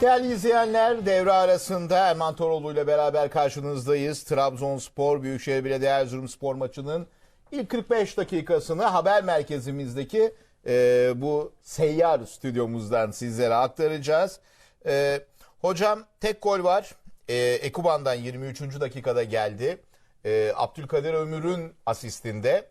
Değerli izleyenler devre arasında Erman Toroğlu ile beraber karşınızdayız. Trabzonspor Büyükşehir Belediye Erzurumspor maçının ilk 45 dakikasını haber merkezimizdeki e, bu seyyar stüdyomuzdan sizlere aktaracağız. E, hocam tek gol var. E, Ekuban'dan 23. dakikada geldi. E, Abdülkadir Ömür'ün asistinde.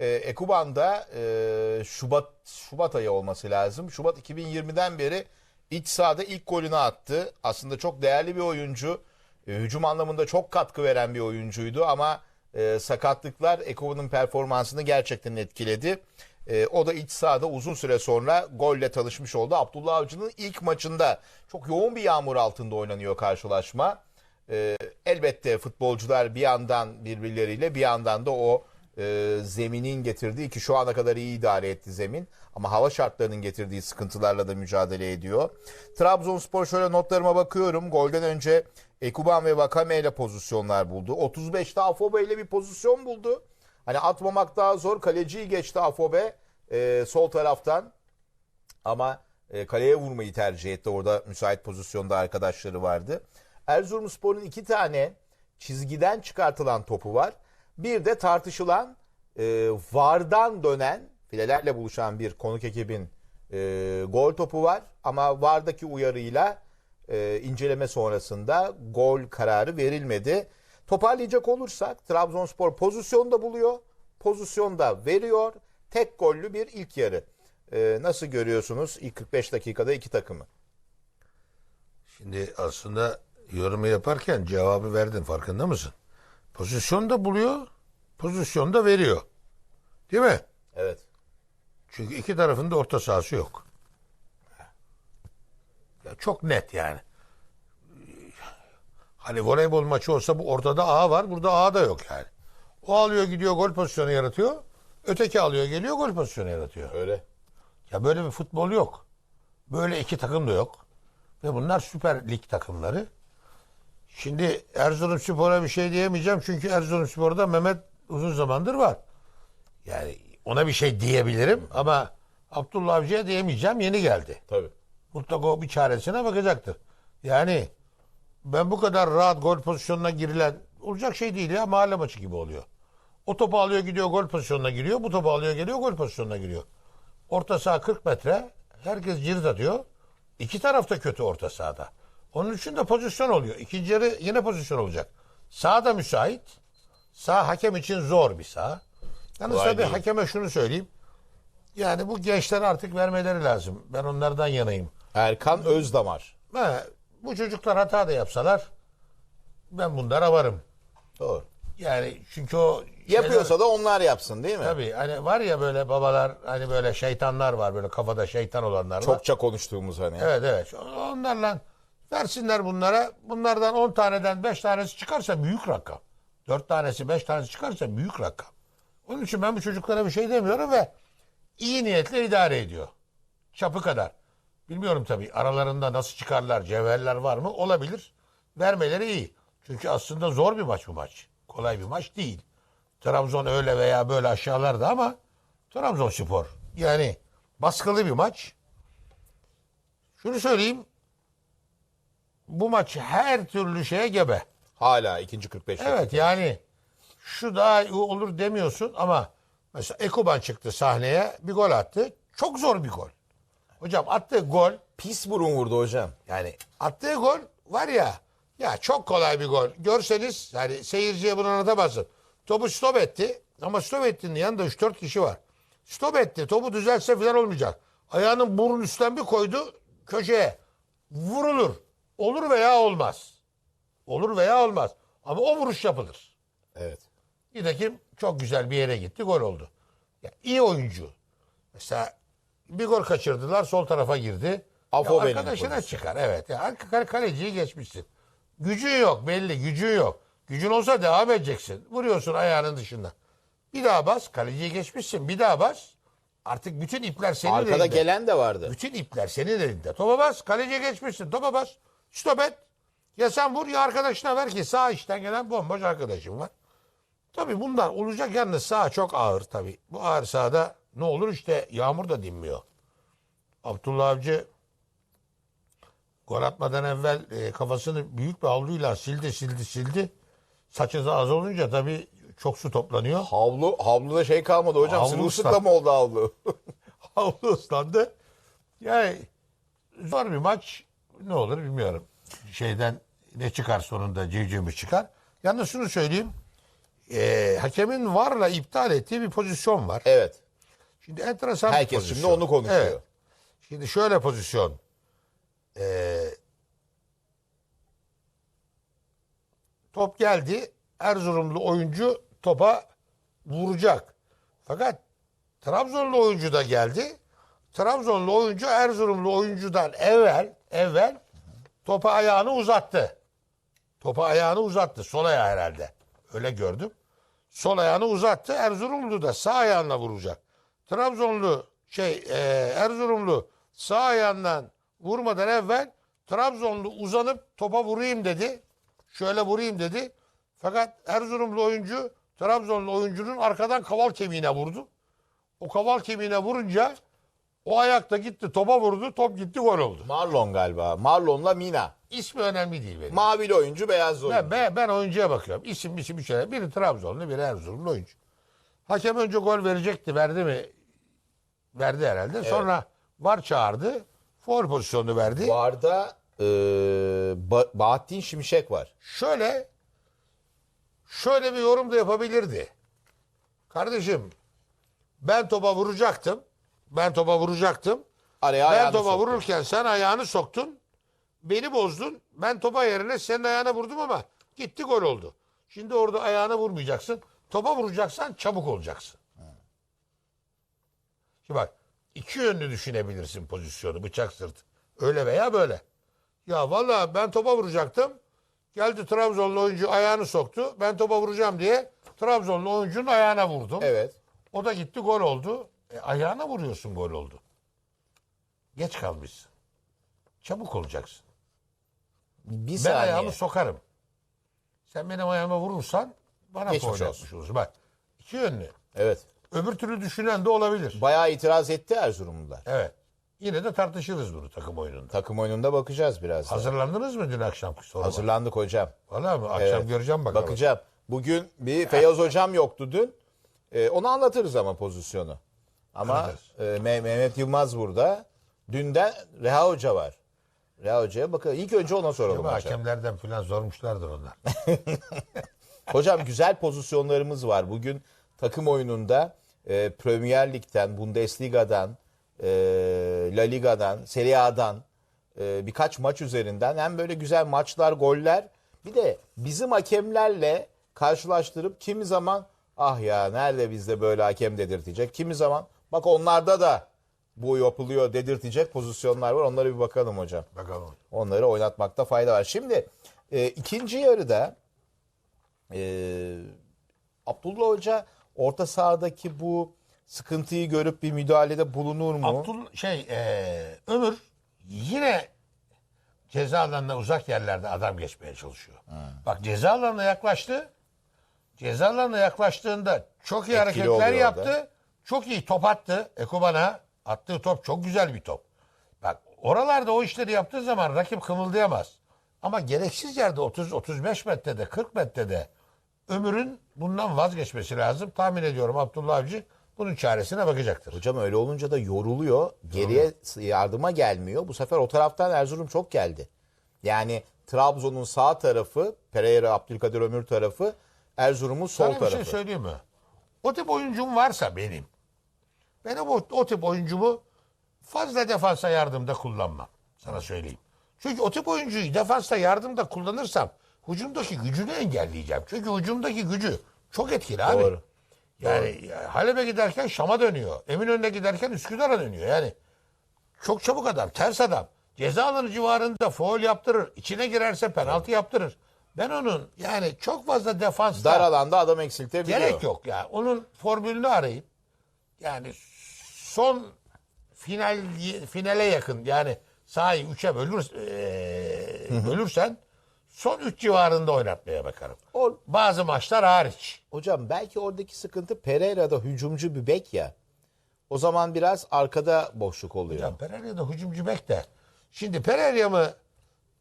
E, Ekuban'da e, Şubat Şubat ayı olması lazım. Şubat 2020'den beri iç sahada ilk golünü attı. Aslında çok değerli bir oyuncu. E, hücum anlamında çok katkı veren bir oyuncuydu ama e, sakatlıklar Ekuban'ın performansını gerçekten etkiledi. E, o da iç sahada uzun süre sonra golle tanışmış oldu. Abdullah Avcı'nın ilk maçında çok yoğun bir yağmur altında oynanıyor karşılaşma. E, elbette futbolcular bir yandan birbirleriyle bir yandan da o e, zeminin getirdiği ki şu ana kadar iyi idare etti zemin ama hava şartlarının getirdiği sıkıntılarla da mücadele ediyor. Trabzonspor şöyle notlarıma bakıyorum. Golden önce Ekuban ve Vakame ile pozisyonlar buldu. 35'te Afobe ile bir pozisyon buldu. Hani atmamak daha zor. Kaleciyi geçti Afobe e, sol taraftan. Ama e, kaleye vurmayı tercih etti. Orada müsait pozisyonda arkadaşları vardı. Erzurumspor'un iki tane çizgiden çıkartılan topu var. Bir de tartışılan e, VAR'dan dönen filelerle buluşan bir konuk ekibin e, gol topu var. Ama VAR'daki uyarıyla e, inceleme sonrasında gol kararı verilmedi. Toparlayacak olursak Trabzonspor pozisyonda buluyor, pozisyonda veriyor. Tek gollü bir ilk yarı. E, nasıl görüyorsunuz ilk 45 dakikada iki takımı? Şimdi aslında yorumu yaparken cevabı verdin farkında mısın? Pozisyon da buluyor, pozisyon da veriyor. Değil mi? Evet. Çünkü iki tarafında orta sahası yok. Ya çok net yani. Hani voleybol maçı olsa bu ortada A var, burada A da yok yani. O alıyor gidiyor gol pozisyonu yaratıyor. Öteki alıyor geliyor gol pozisyonu yaratıyor. Öyle. Ya böyle bir futbol yok. Böyle iki takım da yok. Ve bunlar Süper Lig takımları. Şimdi Erzurumspor'a bir şey diyemeyeceğim. Çünkü Erzurumspor'da Mehmet uzun zamandır var. Yani ona bir şey diyebilirim ama Abdullah Avcı'ya diyemeyeceğim. Yeni geldi. Tabii. Mutlaka o bir çaresine bakacaktır. Yani ben bu kadar rahat gol pozisyonuna girilen olacak şey değil ya mahalle maçı gibi oluyor. O topu alıyor gidiyor gol pozisyonuna giriyor. Bu topu alıyor geliyor gol pozisyonuna giriyor. Orta saha 40 metre. Herkes cirit atıyor. İki taraf da kötü orta sahada. Onun için de pozisyon oluyor. İkinci yarı yine pozisyon olacak. Sağ da müsait. Sağ hakem için zor bir sağ. Yalnız Kolay tabii değil. hakeme şunu söyleyeyim. Yani bu gençler artık vermeleri lazım. Ben onlardan yanayım. Erkan Özdamar. Ha, bu çocuklar hata da yapsalar ben bunlara varım. Doğru. Yani çünkü o şeyler- Yapıyorsa da onlar yapsın değil mi? Tabii hani var ya böyle babalar hani böyle şeytanlar var böyle kafada şeytan olanlar var. Çokça konuştuğumuz hani. Evet evet onlarla versinler bunlara bunlardan 10 taneden 5 tanesi çıkarsa büyük rakam. 4 tanesi 5 tanesi çıkarsa büyük rakam. Onun için ben bu çocuklara bir şey demiyorum ve iyi niyetle idare ediyor. Çapı kadar. Bilmiyorum tabii aralarında nasıl çıkarlar, cevherler var mı? Olabilir. Vermeleri iyi. Çünkü aslında zor bir maç bu maç. Kolay bir maç değil. Trabzon öyle veya böyle aşağılarda ama Trabzonspor yani baskılı bir maç. Şunu söyleyeyim. Bu maç her türlü şeye gebe. Hala ikinci 45 dakika. Evet yani şu daha iyi olur demiyorsun ama mesela Ekuban çıktı sahneye bir gol attı. Çok zor bir gol. Hocam attığı gol Pis burun vurdu hocam. yani attığı gol var ya ya çok kolay bir gol. Görseniz yani seyirciye bunu anlatamazsın. Topu stop etti ama stop ettiğinin yanında 3-4 kişi var. Stop etti. Topu düzelse falan olmayacak. Ayağının burun üstten bir koydu köşeye. Vurulur. Olur veya olmaz. Olur veya olmaz. Ama o vuruş yapılır. Evet. Nitekim çok güzel bir yere gitti gol oldu. Ya, iyi oyuncu. Mesela bir gol kaçırdılar sol tarafa girdi. Ya, Afobe'nin arkadaşına çıkar evet. Ya, kale- kaleciyi geçmişsin. Gücün yok belli gücün yok. Gücün olsa devam edeceksin. Vuruyorsun ayağının dışında. Bir daha bas kaleciyi geçmişsin bir daha bas. Artık bütün ipler senin Arkada elinde. gelen de vardı. Bütün ipler senin elinde. Topa bas. Kaleciye geçmişsin. Topa bas. Stop et. Ya sen vur ya arkadaşına ver ki sağ içten gelen bomboş arkadaşım var. Tabii bunlar olacak yalnız sağ çok ağır tabii. Bu ağır sahada ne olur işte yağmur da dinmiyor. Abdullah Avcı Gol atmadan evvel e, kafasını büyük bir havluyla sildi sildi sildi. Saçı da az olunca tabii çok su toplanıyor. Havlu, havluda şey kalmadı hocam. Havlu Sırılsıklam ıslak. oldu havlu. Havlu ıslandı. Yani zor bir maç. Ne olur bilmiyorum. Şeyden ne çıkar sonunda civciv çıkar. Yalnız şunu söyleyeyim. E, hakemin varla iptal ettiği bir pozisyon var. evet. Şimdi enteresan Herkes pozisyon. şimdi onu konuşuyor. Evet. Şimdi şöyle pozisyon. Ee, top geldi. Erzurumlu oyuncu topa vuracak. Fakat Trabzonlu oyuncu da geldi. Trabzonlu oyuncu Erzurumlu oyuncudan evvel evvel topa ayağını uzattı. Topa ayağını uzattı. Sol ayağı herhalde. Öyle gördüm. Sol ayağını uzattı. Erzurumlu da sağ ayağına vuracak. Trabzonlu şey e, Erzurumlu sağ ayağından vurmadan evvel Trabzonlu uzanıp topa vurayım dedi. Şöyle vurayım dedi. Fakat Erzurumlu oyuncu Trabzonlu oyuncunun arkadan kaval kemiğine vurdu. O kaval kemiğine vurunca o ayakta gitti topa vurdu. Top gitti gol oldu. Marlon galiba. Marlon'la Mina. İsmi önemli değil benim. Mavili oyuncu, beyazlı oyuncu. Ben, ben, ben oyuncuya bakıyorum. İsim isim bir şey. Biri Trabzonlu, biri Erzurumlu oyuncu. Hakem önce gol verecekti. Verdi mi? Verdi herhalde. Sonra var çağırdı. Foul pozisyonu verdi. Varda e, ba- Bahattin Şimşek var. Şöyle şöyle bir yorum da yapabilirdi. Kardeşim ben topa vuracaktım. Ben topa vuracaktım. Araya Ben topa soktu. vururken sen ayağını soktun. Beni bozdun. Ben topa yerine senin ayağına vurdum ama gitti gol oldu. Şimdi orada ayağına vurmayacaksın. Topa vuracaksan çabuk olacaksın. Şimdi bak iki yönlü düşünebilirsin pozisyonu bıçak sırt. Öyle veya böyle. Ya vallahi ben topa vuracaktım. Geldi Trabzonlu oyuncu ayağını soktu. Ben topa vuracağım diye Trabzonlu oyuncunun ayağına vurdum. Evet. O da gitti gol oldu. E, ayağına vuruyorsun gol oldu. Geç kalmışsın. Çabuk olacaksın. Bir Ben saniye. ayağımı sokarım. Sen benim ayağıma vurursan bana Geçmiş foul olsun. olursun. Bak iki yönlü. Evet. Öbür türlü düşünen de olabilir. Bayağı itiraz etti Erzurumlular. Evet. Yine de tartışırız bunu takım oyununda. Takım oyununda bakacağız biraz. Hazırlandınız mı dün akşamki soruma? Hazırlandık hocam. Valla mı? Akşam Evet. göreceğim bakalım. Bakacağım. Bugün bir Feyyaz hocam yoktu dün. Ee, onu anlatırız ama pozisyonu. Ama e, Me- Mehmet Yılmaz burada. Dünden Reha Hoca var. Reha Hoca'ya bakalım. İlk önce ona soralım hocam. hakemlerden falan zormuşlardır onlar. Hocam güzel pozisyonlarımız var. Bugün takım oyununda e, Premier Lig'den, Bundesliga'dan, e, La Liga'dan, Serie A'dan e, birkaç maç üzerinden hem böyle güzel maçlar, goller bir de bizim hakemlerle karşılaştırıp kimi zaman ah ya nerede bizde böyle hakem dedirtecek. Kimi zaman bak onlarda da bu yapılıyor dedirtecek pozisyonlar var. Onlara bir bakalım hocam. Bakalım. Onları oynatmakta fayda var. Şimdi e, ikinci yarıda e, Abdullah Hoca orta sahadaki bu sıkıntıyı görüp bir müdahalede bulunur mu? Abdul şey eee, Ömür yine ceza alanına uzak yerlerde adam geçmeye çalışıyor. Bak ceza alanına yaklaştı. Ceza alanına yaklaştığında çok iyi Etkili hareketler yaptı. orada. Çok iyi top attı. Ekuban'a attığı top çok güzel bir top. Bak oralarda o işleri yaptığı zaman rakip kımıldayamaz. Ama gereksiz yerde 30-35 metrede 40 metrede Ömür'ün bundan vazgeçmesi lazım. Tahmin ediyorum Abdullah Avcı bunun çaresine bakacaktır. Hocam öyle olunca da yoruluyor. Geriye yardıma gelmiyor. Bu sefer o taraftan Erzurum çok geldi. Yani Trabzon'un sağ tarafı, Pereira, Abdülkadir Ömür tarafı, Erzurum'un sol Sana bir tarafı. şey söyleyeyim mi? O tip oyuncum varsa benim. Ben o, o tip oyuncumu fazla defansa yardımda kullanmam. Sana söyleyeyim. Çünkü o tip oyuncuyu defansta yardımda kullanırsam hücumdaki gücünü engelleyeceğim. Çünkü hücumdaki gücü çok etkili abi. Doğru. Yani Halep'e giderken Şam'a dönüyor. Eminönü'ne giderken Üsküdar'a dönüyor. Yani çok çabuk adam, ters adam. Ceza alanı civarında foul yaptırır. İçine girerse penaltı yaptırır. Ben onun yani çok fazla defansta Dar alanda adam eksiltebiliyor. Gerek yok ya. Onun formülünü arayıp yani son final finale yakın yani sahayı üçe bölür, eee, bölürsen son üç civarında oynatmaya bakarım. O- Bazı maçlar hariç. Hocam belki oradaki sıkıntı Pereira'da hücumcu bir bek ya. O zaman biraz arkada boşluk oluyor. Ya Pereira da hücumcu bek de. Şimdi Pereira mı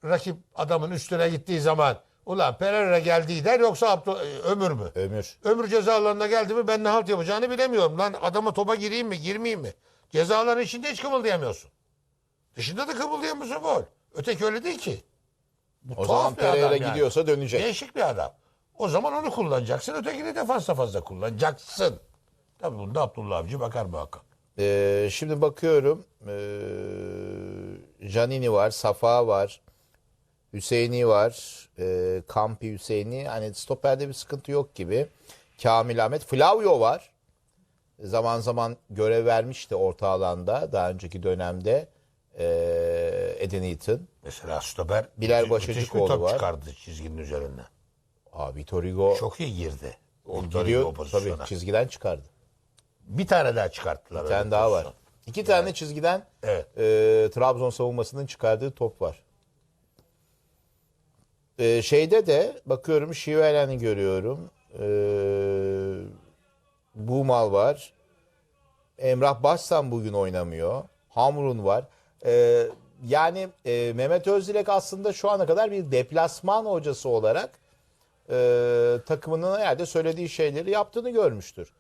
rakip adamın üstüne gittiği zaman ulan Pereira geldi der yoksa Abdü- e, Ömür mü? Ömür. Ömür ceza alanına geldi mi ben ne halt yapacağını bilemiyorum. Lan adama topa gireyim mi girmeyeyim mi? Ceza alanı içinde hiç kımıldayamıyorsun. Dışında da kımıldayamıyorsun gol. Öteki öyle değil ki. Bu O zaman Pereira yani. gidiyorsa dönecek. Değişik bir adam. O zaman onu kullanacaksın. Ötekini defansta fazla kullanacaksın. Tabii bunda Abdullah Avcı bakar muhakkak. Ee, şimdi bakıyorum. Ee, Janini var, Safa var, Hüseyini var, ee, Kampi Hüseyini. Hani stoperde bir sıkıntı yok gibi. Kamil Ahmet, Flavio var. Zaman zaman görev vermişti orta alanda daha önceki dönemde. Ee, Eden Eaton. Mesela stoper Bilal müthiş- müthiş bir top var. çıkardı çizginin üzerinden. Aa, Vitor Hugo Çok iyi girdi. Orta gidiyor. o pozisyona. Tabii çizgiden çıkardı. Bir tane daha çıkarttılar. Bir tane daha var. İki tane çizgiden Evet. e, Trabzon savunmasının çıkardığı top var. E, şeyde de bakıyorum Şivelen'i görüyorum. E, Bumal var. Emrah Başsan bugün oynamıyor. Hamrun var. E, yani e, Mehmet Özdilek aslında şu ana kadar bir deplasman hocası olarak e, takımının herhalde söylediği şeyleri yaptığını görmüştür.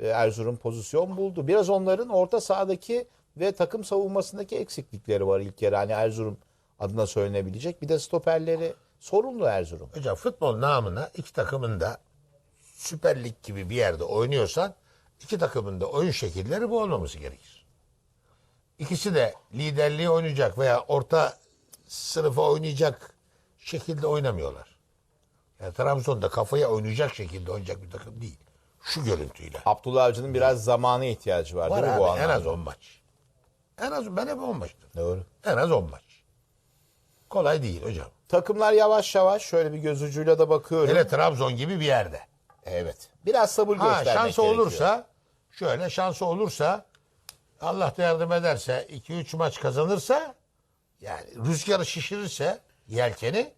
E, Erzurum pozisyon buldu. Biraz onların orta sahadaki ve takım savunmasındaki eksiklikleri var ilk yarı. Hani Erzurum adına söylenebilecek. Bir de stoperleri sorunlu Erzurum. Hocam futbol namına iki takımın da Süper Lig gibi bir yerde oynuyorsan iki takımın da oyun şekilleri bu olmaması gerekir. İkisi de liderliği oynayacak veya orta sınıfa oynayacak şekilde oynamıyorlar. Yani Trabzon'da kafaya oynayacak şekilde oynayacak bir takım değil. Şu görüntüyle. Abdullah Avcı'nın biraz zamana ihtiyacı var, Var değil mi abi, bu en anlamda? az 10 maç. En az ben hep 10 maçtım. Doğru. En az 10 maç. Kolay değil hocam. Takımlar yavaş yavaş şöyle bir göz ucuyla da bakıyorum. Hele Trabzon gibi bir yerde. Evet. Biraz sabır Ha göstermek şansı gerekiyor. olursa şöyle şansı olursa Allah da yardım ederse 2-3 maç kazanırsa yani rüzgarı şişirirse yelkeni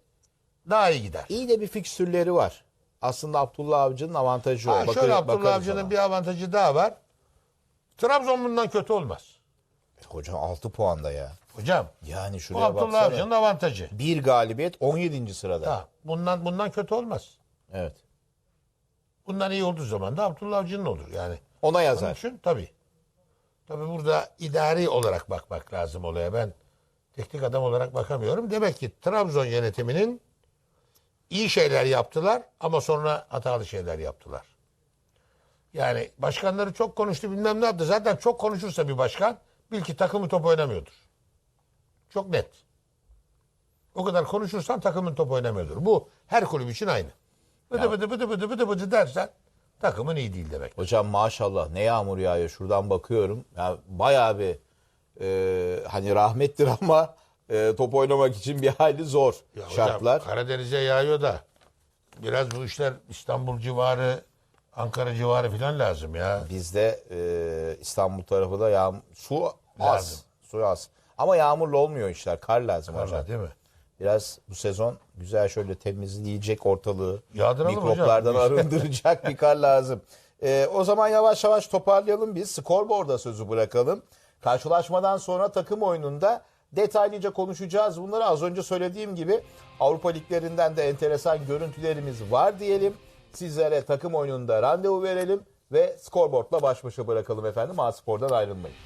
daha iyi gider. İyi de bir fikstürleri var. Aslında Abdullah Avcı'nın avantajı o. Ha, şöyle Abdullah Avcı'nın bir avantajı daha var. Trabzon bundan kötü olmaz. Hocam 6 puanda ya. Hocam Yani bu şuraya Abdullah baksana. Avcı'nın avantajı. Bir galibiyet 17. sırada. Ha, bundan bundan kötü olmaz. Evet. Bundan iyi olduğu zaman da Abdullah Avcı'nın olur yani. Ona Onun yazar. için tabii. Tabii burada idari olarak bakmak lazım olaya. Ben teknik adam olarak bakamıyorum. Demek ki Trabzon yönetiminin iyi şeyler yaptılar ama sonra hatalı şeyler yaptılar. Yani başkanları çok konuştu bilmem ne yaptı. Zaten çok konuşursa bir başkan bil ki takımı top oynamıyordur. Çok net. O kadar konuşursan takımın top oynamıyordur. Bu her kulüp için aynı. Bıdı bıdı bıdı bıdı bıdı bıdı dersen takımın iyi değil demek. Hocam maşallah ne yağmur yağıyor şuradan bakıyorum. Ya bayağı bir e, hani rahmettir ama e, top oynamak için bir hayli zor Ya hocam, şartlar. Karadeniz'e yağıyor da biraz bu işler İstanbul civarı, Ankara civarı falan lazım ya. Bizde e, İstanbul tarafı da yağmur, su az. Lazım. Su az. Ama yağmurla olmuyor işler. Kar lazım hocam. Vallahi değil mi? Biraz bu sezon güzel şöyle temizleyecek ortalığı. Yağdıralım hocam. mikroplardan işte. arındıracak bir kar lazım. Ee, o zaman yavaş yavaş toparlayalım biz. Skorboard'a sözü bırakalım. Karşılaşmadan sonra takım oyununda detaylıca konuşacağız. Bunları az önce söylediğim gibi Avrupa liglerinden de enteresan görüntülerimiz var diyelim. Sizlere takım oyununda randevu verelim ve skorboardla baş başa bırakalım efendim. A Spor'dan ayrılmayın.